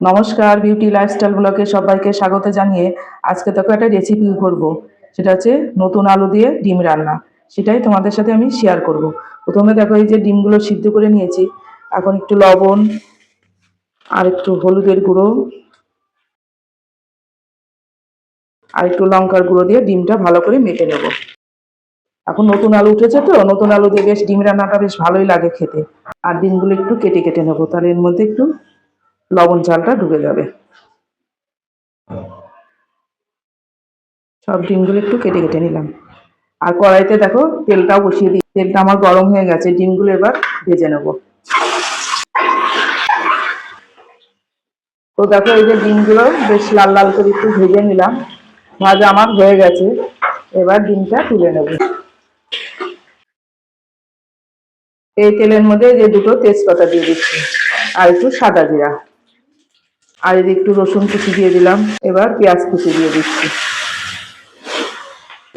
নমস্কার beauty lifestyle ব্লগে সবাইকে স্বাগত জানিয়ে আজকে তোকে একটা রেসিপি করব। সেটা হচ্ছে নতুন আলু দিয়ে ডিম রান্না। সেটাই তোমাদের সাথে আমি শেয়ার করব। প্রথমে দেখো এই যে ডিমগুলো সিদ্ধ করে নিয়েছি। এখন একটু লবণ আর একটু হলুদের গুঁড়ো আর একটু লঙ্কার গুঁড়ো দিয়ে ডিমটা ভালো করে মেখে নেব। এখন নতুন আলু উঠেছে তো, নতুন আলু দিয়ে বেশ ডিম রান্নাটা বেশ ভালোই লাগে খেতে। আর ডিমগুলো একটু কেটে কেটে নেব, তাহলে এর মধ্যে একটু লবণ চালটা ঢুকে যাবে। সব ডিমগুলো একটু কেটে কেটে নিলাম। আর কড়াইতে দেখো, তেলটাও বসিয়ে দিই। তেলটা আমার গরম হয়ে গেছে, ডিমগুলো এবার ভেজে নেব। তো দেখো, এই যে ডিমগুলো বেশ লাল লাল করে একটু ভেজে নিলাম। ভাজা আমার হয়ে গেছে। এবার ডিমটা তুলে নেব। এই তেলের মধ্যে যে দুটো তেজপাতা দিয়ে দিচ্ছি, আর একটু সাদা জিরা। আর এদিকে একটু রসুন কুচি দিয়ে দিলাম। এবার পেঁয়াজ কুচি দিয়ে দিচ্ছি।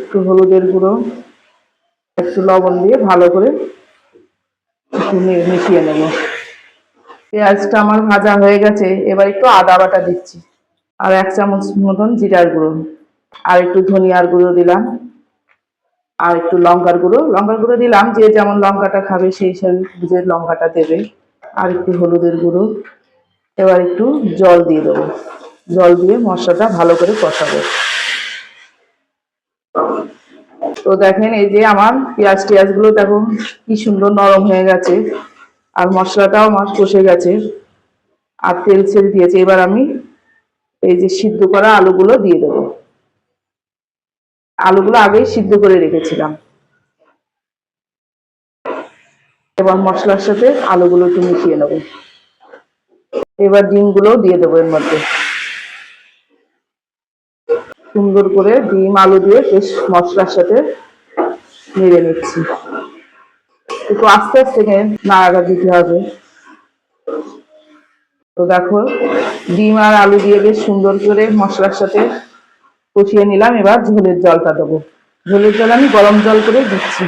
একটু হলুদের গুঁড়ো, একটু লবণ দিয়ে ভালো করে মিশিয়ে নেব। পেঁয়াজটা আমার ভাজা হয়ে গেছে, এবার একটু আদা বাটা দিচ্ছি। আর এক চামচ মতন জিরার গুঁড়ো। আর একটু ধনিয়ার গুঁড়ো দিলাম। আর একটু লঙ্কার গুঁড়ো। লঙ্কার গুঁড়ো দিলাম, যে যেমন লঙ্কাটা খাবে সেই হিসাবে লঙ্কাটা দেবে। আর একটু হলুদের গুঁড়ো। এবার একটু জল দিয়ে দেবো। জল দিয়ে মশলাটা ভালো করে কষাবো। তো দেখেন এই যে আমার পেঁয়াজ টিয়াজগুলো দেখুন কি সুন্দর নরম হয়ে গেছে, আর মশলাটাও আমার কষে গেছে, আর তেল ছেড়ে দিয়েছে। এবার আমি এই যে সিদ্ধ করা আলুগুলো দিয়ে দেবো। আলুগুলো আগেই সিদ্ধ করে রেখেছিলাম। এবার মশলার সাথে আলুগুলো একটু মিশিয়ে নেব। এবার ডিমগুলো দিয়ে দেবো এর মধ্যে। সুন্দর করে ডিম, আলু দিয়ে বেশ মশলার সাথে নেড়ে নিচ্ছি। একটু আস্তে আস্তে নাড়াটা দিতে হবে। তো দেখো, ডিম আর আলু দিয়ে বেশ সুন্দর করে মশলার সাথে কষিয়ে নিলাম। এবার ঝোলের জলটা দেবো। ঝোলের জল আমি গরম জল করে দিচ্ছি।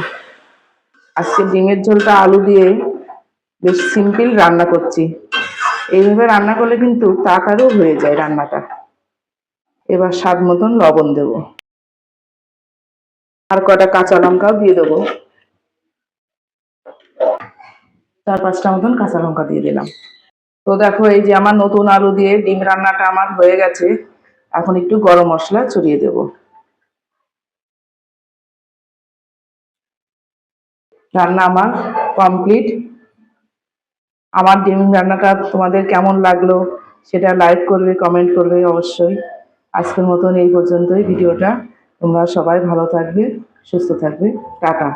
আজকে ডিমের ঝোলটা আলু দিয়ে বেশ সিম্পল রান্না করছি। এইভাবে রান্না করলে কিন্তু তাড়াতাড়িও হয়ে যায় রান্নাটা। এবার স্বাদ মতন লবণ দেব। আর কটা কাঁচা লঙ্কাও দিয়ে দেবো। চার পাঁচটা মতন কাঁচা লঙ্কা দিয়ে দিলাম। তো দেখো, এই যে আমার নতুন আলু দিয়ে ডিম রান্নাটা আমার হয়ে গেছে। এখন একটু গরম মশলা ছড়িয়ে দেব। রান্না আমার কমপ্লিট। আমার ডিম রান্নাটা তোমাদের কেমন লাগল সেটা লাইক করবে কমেন্ট করবে অবশ্যই। আজকের মতন এই পর্যন্তই ভিডিওটা। তোমরা সবাই ভালো থাকবে, সুস্থ থাকবে। টাটা।